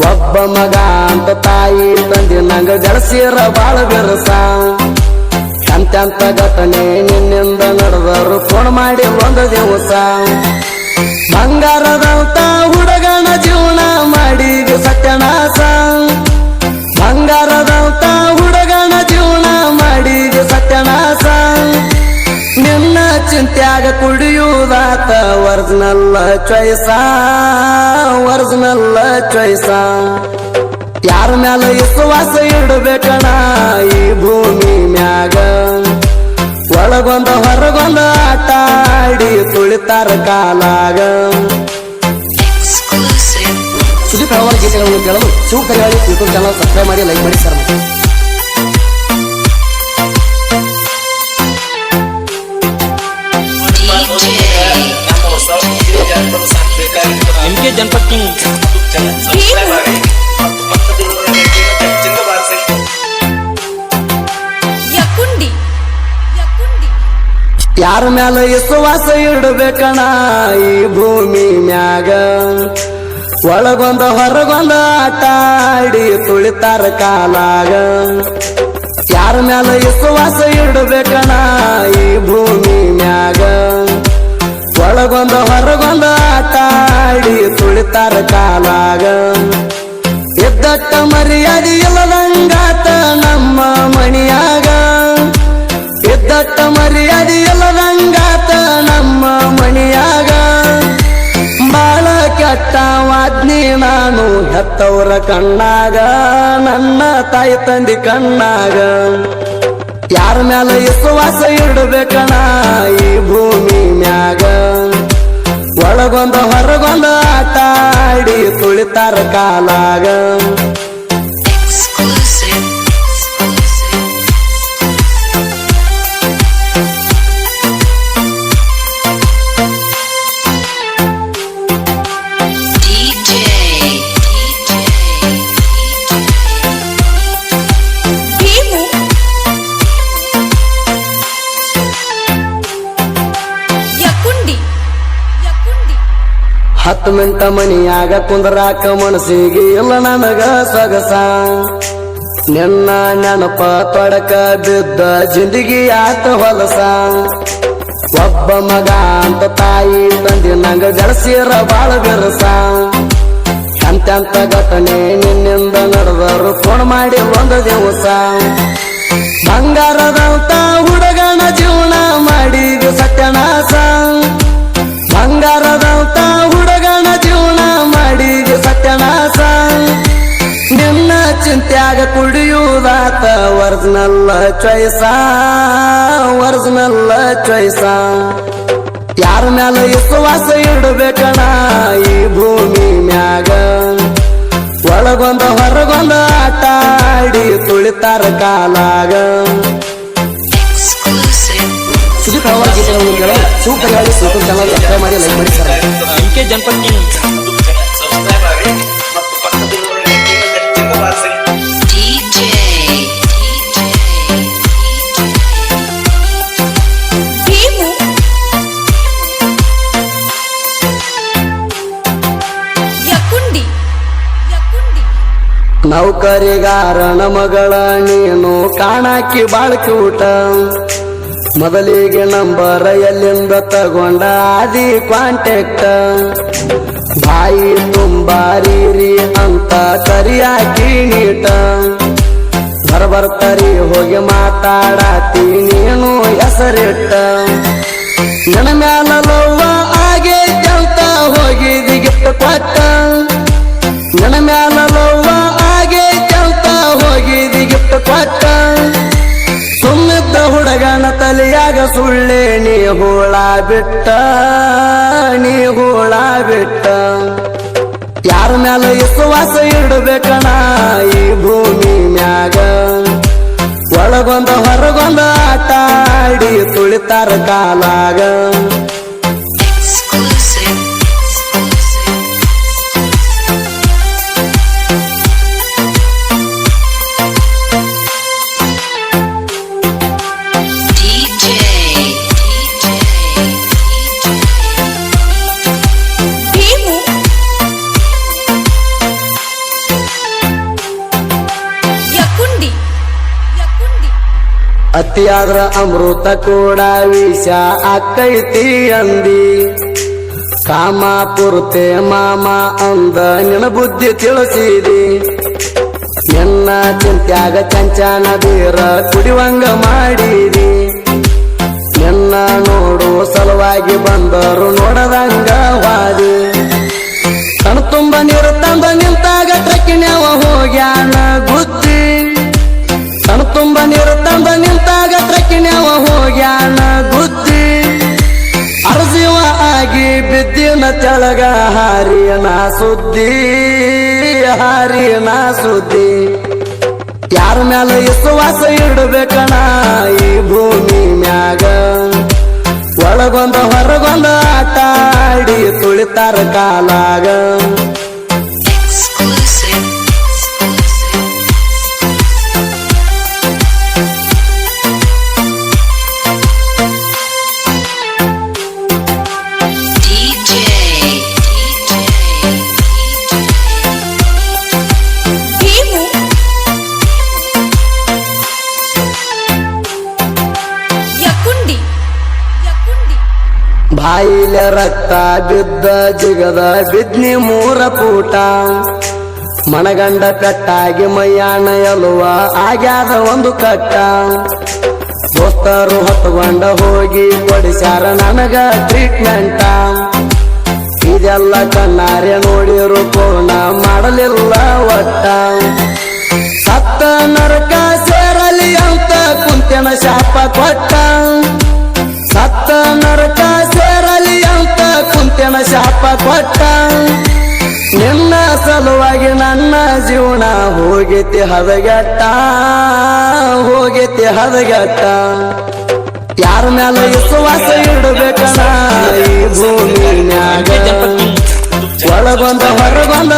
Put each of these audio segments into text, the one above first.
ಒಬ್ಬ ಮಗ ಅಂತ ತಾಯಿ ತಂದೆ ನಂಗ ಗಳಿಸಿರ ಬಾಳ ಬೆರಸ. ಎಂತೆಂತ ಘಟನೆ ನಿನ್ನಿಂದ ನಡೆದರು ಫೋನ್ ಮಾಡಿ ಒಂದು ದಿವಸ. ಬಂಗಾರದಂತ ಹುಡುಗನ ಜೀವನ ಮಾಡಿ ಸತ್ಯನಾಸ ಬಂಗಾರದಂತ ಹುಡುಗನ ಜೀವನ ಮಾಡಿ ಸತ್ಯನಾಸ ನಿನ್ನ ಚಿಂತೆ ಚಿಂತ್ಯಾಗ ಕುಡಿಯುವುದಾತ ಒರಿಜಿನಲ್ ಚಾಯ್ಸ ಒರಿಜಿನಲ್ ಚಾಯ್ಸ. ಯಾರ ಮ್ಯಾಲ ವಿಶ್ವಾಸ ಇಡಬೇಕಣ ಈ ಭೂಮಿ ಮ್ಯಾಗ? ಒಳಗೊಂದ ಹೊರಗೊಂದ ಆಟ ಆಡಿ ತುಳಿತಾರ ಕಾಲಾಗ. ಸುದೀಪ್ ಅವರ ಗೀತೆಗಳನ್ನು ಕೇಳಲು Shiva Kariyali YouTube channel subscribe ಮಾಡಿ ಲೈಕ್ ಮಾಡಿ sir M K Janapad king ಯಾರ ಮ್ಯಾಲ ವಿಶ್ವಾಸ ಇಡಬೇಕಣ ಈ ಭೂಮಿ ಮ್ಯಾಗ? ಒಳಗೊಂದ ಹೊರಗೊಂದ ಆಟ ಆಡಿ ತುಳಿತಾರ ಕಾಲಾಗ. ಯಾರ ಮ್ಯಾಲ ವಿಶ್ವಾಸ ಇಡಬೇಕಣ ಈ ಭೂಮಿ ಮ್ಯಾಗ? ಒಳಗೊಂದ ಹೊರಗೊಂದು ಆಟ ಆಡಿ ತುಳಿತಾರ ಕಾಲಾಗ. ಎದ್ದಟ್ಟ ಮರ್ಯಾದೆ ಇಲ್ಲದಂಗಾತ ನಮ್ಮ ಮಣಿಯಾಗ. ಎದ್ದಟ್ಟ ಮರ್ಯಾದೆ ಇಲ್ಲದಂಗಾತ ನಮ್ಮ ಮಣಿಯಾಗ. ಬಾಳ ಕೆಟ್ಟ ವಾದ್ನಿ ನಾನು ಹೆತ್ತವರ ಕಣ್ಣಾಗ, ನನ್ನ ತಾಯಿ ತಂದಿ ಕಣ್ಣಾಗ. ಯಾರ ಮ್ಯಾಲ ವಿಶ್ವಾಸ ಇಡಬೇಕಣ ಒಳಗೊಂದ ಹೊರಗೊಂದು ಆಟ ಆಡಿ ತುಳಿತಾರ ಕಾಲಾಗ. ಹತ್ತು ಮಿಂಟ ಮನಿಯಾಗ ಕುಂದ್ರಾಕ ಮನಸ್ಸಿಗೆ ಇಲ್ಲ ನನಗ ಸೊಗಸ. ನಿನ್ನ ನೆನಪ ತೊಡಕ ಬಿದ್ದ ಜಿಂದಗಿ ಆತ ಹೊಲಸ. ಒಬ್ಬ ಮಗ ಅಂತ ತಾಯಿ ತಂದಿ ನಂಗ ಗಳಿಸಿರ ಬಾಳ ಬೆರಸ. ಅಂತ ಘಟನೆ ನಿನ್ನಿಂದ ನಡೆದರು ಫೋನ್ ಮಾಡಿ ಒಂದು ದಿವಸ. ಬಂಗಾರದಂತ ಹುಡುಗನ ಜೀವನ ಮಾಡಿದ ಸತ್ಯನಾಸ. ಬಂಗಾರದಂತ ಒರಿಜಿನಲ್ ಚಾಯ್ಸ ಒರಿಜಿನಲ್ ಚಾಯ್ಸ. ಯಾರ ಮ್ಯಾಲ ವಿಶ್ವಾಸ ಇಡಬೇಕಣ ಈ ಭೂಮಿ ಮ್ಯಾಗ? ಒಳಗೊಂದ ಹೊರಗೊಂದ ಆಟ ಆಡಿ ತುಳಿತಾರ ಕಾಲಾಗ. ಅವರ ಗೀತೆಗಳನ್ನು ಕೇಳಲು ಶಿವ ಚಾನಲ್ ಸಬ್ಸ್ಕ್ರೈಬ್ ಮಾಡಿ ಲೈಕ್ ಮಾಡಿ ಸರ್. ಜನಪದ್ ನೌಕರಿಗಾರನ ಮಗಳ ನೀನು ಕಾಣಾಕಿ ಬಾಳ್ಕೂಟ ಮೊದಲಿಗೆ ನಂಬರ ಎಲ್ಲಿಂದ ತಗೊಂಡ ಆದಿ ಕಾಂಟ್ಯಾಕ್ಟ್ ಬಾಯಿ ತುಂಬಾರೀರಿ ಅಂತ ಕರಿಯಾಕಿ ನೀಟ. ಬರಬರ್ತರಿ, ಹೋಗಿ ಮಾತಾಡಾತಿ, ನೀನು ಹೆಸರಿಟ್ಟ. ನನ್ನ ಮ್ಯಾಲ ಲವ್ವ ಆಗೇ ಅಂತ ಗಿಫ್ಟ್ ಕೊಟ್ಟ. ನನ್ನ ಮ್ಯಾಲ ಲವ್ವ ಆಗೈತೆ ಅಂತ ಹೋಗಿದಿ ಗಿಫ್ಟ್ ಕೊಟ್ಟ. ಸುಮ್ಮಿದ್ದ ಹುಡುಗನ ತಲೆಯಾಗ ಸುಳ್ಳೆ ನೀ ಹುಳ ಬಿಟ್ಟ, ನೀ ಹೂಳ ಬಿಟ್ಟ. ಯಾರ ಮ್ಯಾಲ ವಿಶ್ವಾಸ ಇಡಬೇಕಣ ಈ ಭೂಮಿ ಮ್ಯಾಗ? ಒಳಗೊಂದ ಹೊರಗೊಂದ ಆಟ ಆಡಿ ತುಳಿತಾರ ಕಾಲಾಗ. ಅತಿಯಾದ್ರ ಅಮೃತ ಕೂಡ ವಿಷ ಆಕೈತಿ ಅಂದಿ. ಕಾಮ ಪುರ್ತೆ ಮಾಮ ಅಂದ ನಿನ್ನ ಬುದ್ಧಿ ತಿಳಿಸಿದಿ. ಎನ್ನ ಚಿಂತ್ಯಾಗ ಚಂಚನ ಬೀರ ಕುಡಿವಂಗ ಮಾಡಿದಿ. ಎನ್ನ ನೋಡು ಸಲುವಾಗಿ ಬಂದರು ತೆಳಗ ಹಾರಿಯನ ಸುದ್ದಿ ಹಾರಿಯನ ಸುದ್ದಿ. ಯಾರ ಮ್ಯಾಲ ವಿಶ್ವಾಸ ಇಡಬೇಕಣ ಈ ಭೂಮಿ ಮ್ಯಾಗ? ಒಳಗೊಂದ ಹೊರಗೊಂದ ಆಟ ಆಡಿ ತುಳಿತಾರ ಕಾಲಾಗ. ಬಾಯಿಲೆ ರಕ್ತ ಬಿದ್ದ ಜಿಗದ ಬಿದ್ನಿ ಮೂರ ಪೂಟ. ಮನಗಂಡ ಪೆಟ್ಟಾಗಿ ಮೈಯಾಣ ಎಲುವ ಆಗ್ಯಾದ ಒಂದು ಕಟ್ಟ. ದೋಸ್ತರು ಹೊತ್ತುಕೊಂಡ ಹೋಗಿ ಕೊಡಿಸ್ಯಾರ ನನಗ ಟ್ರೀಟ್ಮೆಂಟ ಇದೆಲ್ಲ ಕಣ್ಣಾರೆ ನೋಡಿರು ಪೂರ್ಣ ಮಾಡಲಿಲ್ಲ ಒಟ್ಟ. ಸತ್ತ ನರಕ ಸೇರಲಿ ಅಂತ ಕುಂತೆನ ಶಾಪ ಕೊಟ್ಟ. ಸತ್ತ ನರಕ ಅಂತ ಕುಂತೆನ ಶಾಪ ಕೊಟ್ಟ. ನಿನ್ನ ಸಲುವಾಗಿ ನನ್ನ ಜೀವನ ಹೋಗಿತಿ ಹದಗೆಟ್ಟ. ಹೋಗಿತಿ ಹದಗೆಟ್ಟ. ಯಾರ ಮ್ಯಾಲ ವಿಶ್ವಾಸ ಇಡಬೇಕಣ ಈ ಭೂಮಿ ಒಳಗೊಂದ ಹೊರಗೊಂದ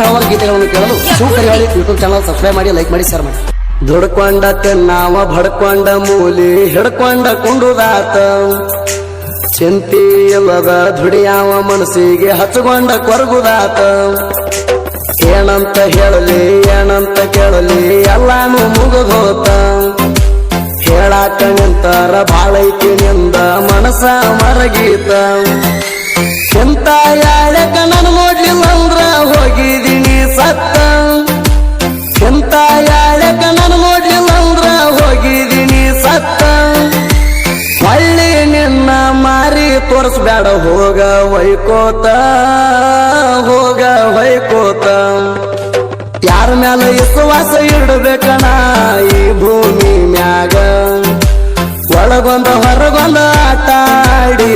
ಹಲವಾರು ಗೀತೆಗಳನ್ನು ಕೇಳಲು ಶಿವಕರಿಯಾಳಿ ಯೂಟ್ಯೂಬ್ ಚಾನಲ್ ಸಬ್ಸ್ಕ್ರೈಬ್ ಮಾಡಿ ಲೈಕ್ ಮಾಡಿ ಶೇರ್ ಮಾಡಿ. ದುಡ್ಕೊಂಡ ತಿನ್ನಾವ ಬಡ್ಕೊಂಡ ಮೂಲಿ, ಹಿಡ್ಕೊಂಡ ಕುಂಡುದಾತ. ಚಿಂತಿ ಇಲ್ಲದ ದುಡಿಯಾವ ಮನಸ್ಸಿಗೆ ಹಚ್ಕೊಂಡ ಕೊರಗುದಾತ. ಏನಂತ ಹೇಳಲಿ, ಏನಂತ ಕೇಳಲಿ, ಎಲ್ಲಾನು ಮುಗಿದೋತ. ಹೇಳಾಕ ಬಾಳೈಕೆ ನಿಂದ ಮನಸ ಮರಗೀತ. ಎಂತ ಯಾಳಕ ನಾನು ನೋಡ್ಲಿಲ್ಲ ಅಂದ್ರ ಹೋಗಿದ್ದೀನಿ ಸತ್ತ. ಎಂತ ಯಾಳಕ ನಾನು ನೋಡ್ಲಿಲ್ಲ ಅಂದ್ರ ಹೋಗಿದ್ದೀನಿ ಸತ್ತ. ಹಳ್ಳಿ ನಿನ್ನ ಮಾರಿ ತೋರಿಸ್ಬೇಡ ಹೋಗ ವೈಕೋತ ಹೋಗ ಹೊಯ್ಕೋತ. ಯಾರ ಮ್ಯಾಲ ವಿಶ್ವಾಸ ಇಡಬೇಕಣ ಈ ಭೂಮಿ ಮ್ಯಾಗ? ಒಳಗೊಂದ ಹೊರಗೊಂದ ಆಟ ಆಡಿ